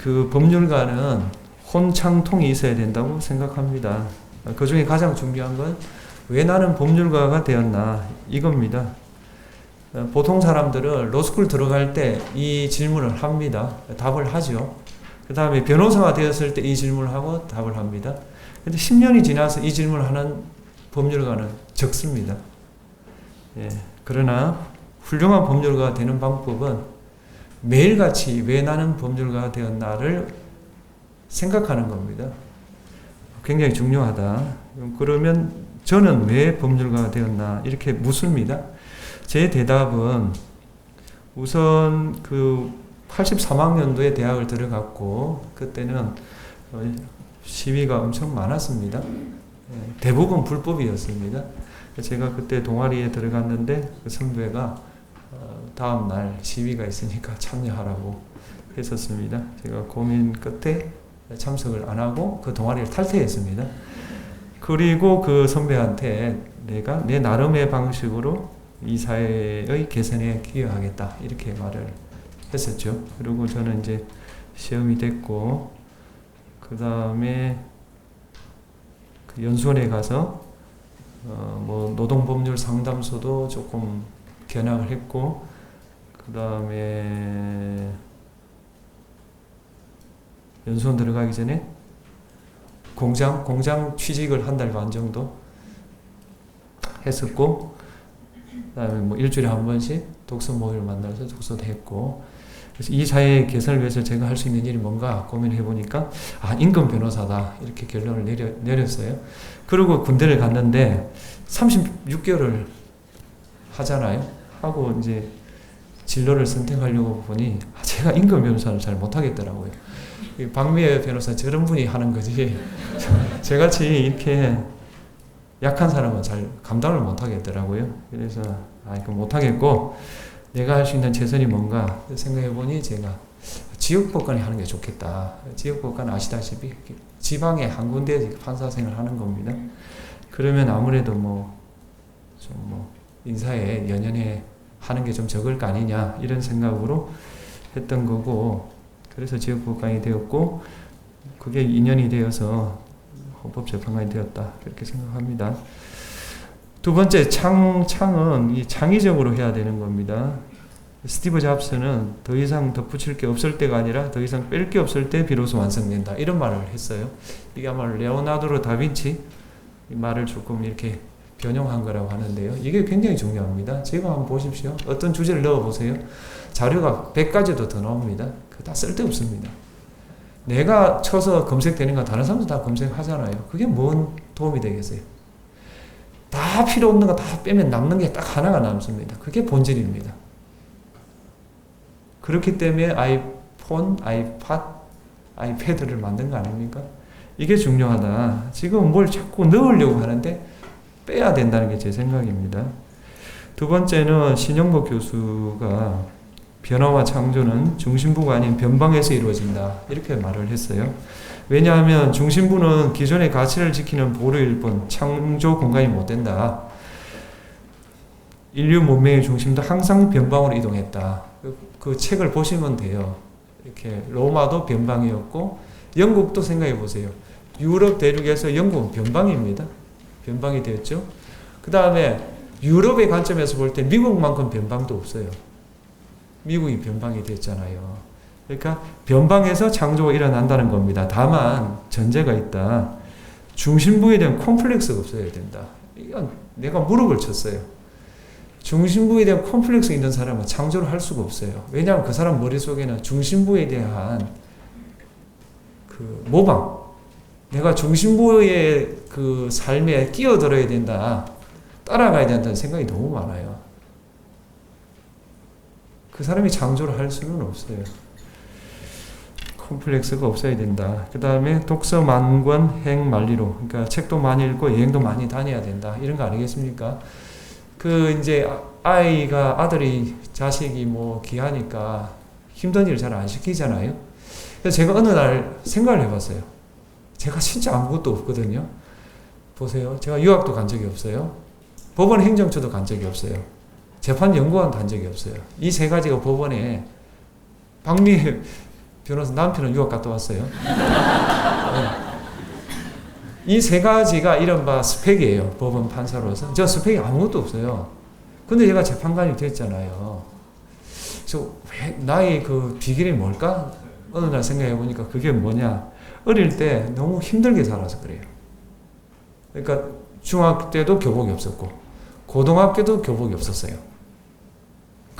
그 법률가는 혼창통이 있어야 된다고 생각합니다. 그 중에 가장 중요한 건 왜 나는 법률가가 되었나 이겁니다. 어, 보통 사람들은 로스쿨 들어갈 때 이 질문을 합니다. 답을 하죠. 그 다음에 변호사가 되었을 때 이 질문을 하고 답을 합니다. 근데 10년이 지나서 이 질문을 하는 법률가는 적습니다. 예, 그러나 훌륭한 법률가가 되는 방법은 매일같이 왜 나는 법률가가 되었나를 생각하는 겁니다. 굉장히 중요하다. 그러면 저는 왜 법률가가 되었나 이렇게 묻습니다. 제 대답은 우선 그 83학년도에 대학을 들어갔고 그때는 어, 시위가 엄청 많았습니다. 예, 대부분 불법이었습니다. 제가 그때 동아리에 들어갔는데 그 선배가 어, 다음 날 시위가 있으니까 참여하라고 했었습니다. 제가 고민 끝에 참석을 안 하고 그 동아리를 탈퇴했습니다. 그리고 그 선배한테 내가 내 나름의 방식으로 이 사회의 개선에 기여하겠다 이렇게 말을 했었죠. 그리고 저는 이제 시험이 됐고 그 다음에 그 연수원에 가서 어 뭐 노동법률 상담소도 조금 견학을 했고 그 다음에 연수원 들어가기 전에 공장 공장 취직을 한 달 반 정도 했었고 그다음에 뭐 일주일에 한 번씩 독서 모임을 만나서 독서도 했고 그래서 이 사회 개선을 위해서 제가 할 수 있는 일이 뭔가 고민해 보니까 아 임금 변호사다 이렇게 결론을 내려, 내렸어요. 그리고 군대를 갔는데 36개월을 하잖아요. 하고 이제 진로를 선택하려고 보니 아, 제가 임금 변호사를 잘 못하겠더라고요. 이 박미애 변호사 저런 분이 하는 거지. 저같이 이렇게 약한 사람은 잘 감당을 못 하겠더라고요. 그래서 아 이거 못 하겠고 내가 할 수 있는 최선이 뭔가 생각해 보니 제가 지역법관이 하는 게 좋겠다. 지역법관 아시다시피 지방에 한 군데 판사 생을 하는 겁니다. 그러면 아무래도 뭐 좀 뭐 인사에 연연해 하는 게 좀 적을 거 아니냐 이런 생각으로 했던 거고 그래서 지역법관이 되었고 그게 2년이 되어서 헌법재판관이 되었다 그렇게 생각합니다. 두 번째 창 창은 이 창의적으로 해야 되는 겁니다. 스티브 잡스는 더 이상 덧붙일 게 없을 때가 아니라 더 이상 뺄 게 없을 때 비로소 완성된다 이런 말을 했어요. 이게 아마 레오나르도 다빈치 이 말을 조금 이렇게 변형한 거라고 하는데요. 이게 굉장히 중요합니다. 제가 한번 보십시오. 어떤 주제를 넣어 보세요. 자료가 100가지도 더 나옵니다. 그다 쓸데없습니다. 내가 쳐서 검색되는 건 다른 사람도 다 검색하잖아요. 그게 뭔 도움이 되겠어요? 다 필요 없는 거 다 빼면 남는 게 딱 하나가 남습니다. 그게 본질입니다. 그렇기 때문에 아이폰, 아이팟, 아이패드를 만든 거 아닙니까? 이게 중요하다. 지금 뭘 자꾸 넣으려고 하는데 빼야 된다는 게 제 생각입니다. 두 번째는 신영복 교수가 변화와 창조는 중심부가 아닌 변방에서 이루어진다. 이렇게 말을 했어요. 왜냐하면 중심부는 기존의 가치를 지키는 보루일 뿐 창조 공간이 못 된다. 인류 문명의 중심도 항상 변방으로 이동했다. 그, 그 책을 보시면 돼요. 이렇게 로마도 변방이었고 영국도 생각해 보세요. 유럽 대륙에서 영국은 변방입니다. 변방이 되었죠. 그 다음에 유럽의 관점에서 볼 때 미국만큼 변방도 없어요. 미국이 변방이 됐잖아요. 그러니까 변방에서 창조가 일어난다는 겁니다. 다만 전제가 있다. 중심부에 대한 콤플렉스가 없어야 된다. 내가 무릎을 쳤어요. 중심부에 대한 콤플렉스 있는 사람은 창조를 할 수가 없어요. 왜냐하면 그 사람 머릿속에는 중심부에 대한 그 모방, 내가 중심부의 그 삶에 끼어들어야 된다. 따라가야 된다는 생각이 너무 많아요. 그 사람이 창조를 할 수는 없어요. 콤플렉스가 없어야 된다. 그 다음에 독서 만권 행 만리로. 그러니까 책도 많이 읽고 여행도 많이 다녀야 된다. 이런 거 아니겠습니까? 그 이제 아이가 아들이 자식이 뭐 귀하니까 힘든 일을 잘안 시키잖아요. 그래서 제가 어느 날 생각을 해봤어요. 제가 진짜 아무것도 없거든요. 보세요. 제가 유학도 간 적이 없어요. 법원 행정처도 간 적이 없어요. 재판연구원 간 적이 없어요. 이 세 가지가 법원에 박미 변호사 남편은 유학 갔다 왔어요. 이 세 가지가 이른바 스펙이에요. 법원 판사로서. 저 스펙이 아무것도 없어요. 근데 얘가 재판관이 됐잖아요. 그래서 왜 나의 그 비결이 뭘까? 어느 날 생각해 보니까 그게 뭐냐? 어릴 때 너무 힘들게 살아서 그래요. 그러니까 중학교 때도 교복이 없었고 고등학교도 교복이 없었어요.